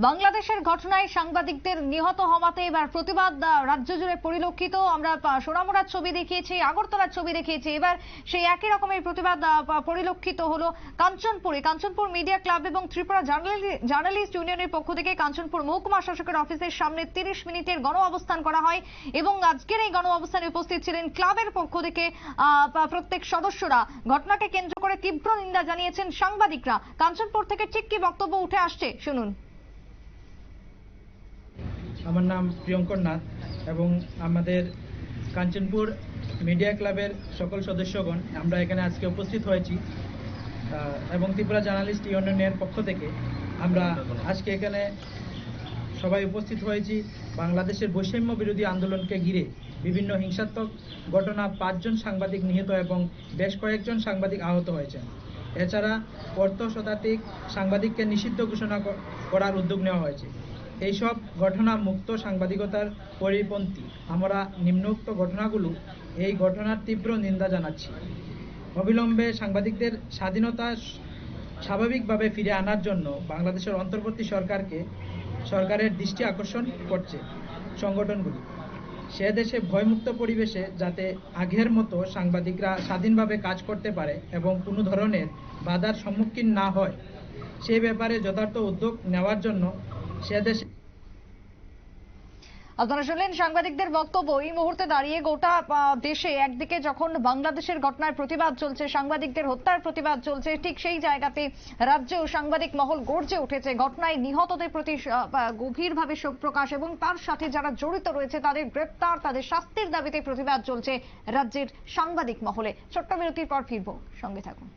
বাংলাদেশের ঘটনায় সাংবাদিকদের নিহত হওয়াতে এবার প্রতিবাদ রাজ্য জুড়ে পরিলক্ষিত। আমরা সোনামুড়ার ছবি দেখিয়েছি, আগরতলার ছবি দেখিয়েছি। এবার সেই একই রকমের প্রতিবাদ পরিলক্ষিত হলো কাঞ্চনপুরে। কাঞ্চনপুর মিডিয়া ক্লাব এবং ত্রিপুরা জার্নালি- জার্নালিস্ট ইউনিয়নের পক্ষ থেকে কাঞ্চনপুর মহকুমা শাসকের অফিসের সামনে তিরিশ মিনিটের গণ অবস্থান করা হয় এবং আজকের এই গণ অবস্থানে উপস্থিত ছিলেন ক্লাবের পক্ষ থেকে প্রত্যেক সদস্যরা। ঘটনাকে কেন্দ্র করে তীব্র নিন্দা জানিয়েছেন সাংবাদিকরা। কাঞ্চনপুর থেকে ঠিক কি বক্তব্য উঠে আসছে? শুনুন। আমার নাম প্রিয়ঙ্কর নাথ এবং আমাদের কাঞ্চনপুর মিডিয়া ক্লাবের সকল সদস্যগণ, আমরা এখানে আজকে উপস্থিত হয়েছি। এবং ত্রিপুরা জার্নালিস্ট ইউনিয়নের পক্ষ থেকে আমরা আজকে এখানে সবাই উপস্থিত হয়েছি। বাংলাদেশের বৈষম্য বিরোধী আন্দোলনকে ঘিরে বিভিন্ন হিংসাত্মক ঘটনা পাঁচজন সাংবাদিক নিহত এবং বেশ কয়েকজন সাংবাদিক আহত হয়েছেন। এছাড়া অর্থ শতাধিক সাংবাদিককে নিষিদ্ধ ঘোষণা করার উদ্যোগ নেওয়া হয়েছে। এইসব ঘটনা মুক্ত সাংবাদিকতার পরিপন্থী। আমরা নিম্নোক্ত ঘটনাগুলো এই ঘটনার তীব্র নিন্দা জানাচ্ছি। অবিলম্বে সাংবাদিকদের স্বাধীনতা স্বাভাবিকভাবে ফিরে আনার জন্য বাংলাদেশের অন্তর্বর্তী সরকারকে সরকারের দৃষ্টি আকর্ষণ করছে সংগঠনগুলি। সে দেশে ভয়মুক্ত পরিবেশে যাতে আগের মতো সাংবাদিকরা স্বাধীনভাবে কাজ করতে পারে এবং কোনো ধরনের বাধার সম্মুখীন না হয়, সে ব্যাপারে যথার্থ উদ্যোগ নেওয়ার জন্য সে দেশে আপনারা শুনলেন সাংবাদিকদের বক্তব্য। এই মুহূর্তে দাঁড়িয়ে গোটা দেশে একদিকে যখন বাংলাদেশের ঘটনার প্রতিবাদ চলছে, সাংবাদিকদের হত্যার প্রতিবাদ চলছে, ঠিক সেই জায়গাতে রাজ্যেও সাংবাদিক মহল গর্জে উঠেছে। ঘটনায় নিহতদের প্রতি গভীরভাবে শোক প্রকাশ এবং তার সাথে যারা জড়িত রয়েছে, তাদের গ্রেপ্তার, তাদের শাস্তির দাবিতে প্রতিবাদ চলছে রাজ্যের সাংবাদিক মহলে। ছোট্ট বিরতির পর ফিরবো। সঙ্গে থাকুন।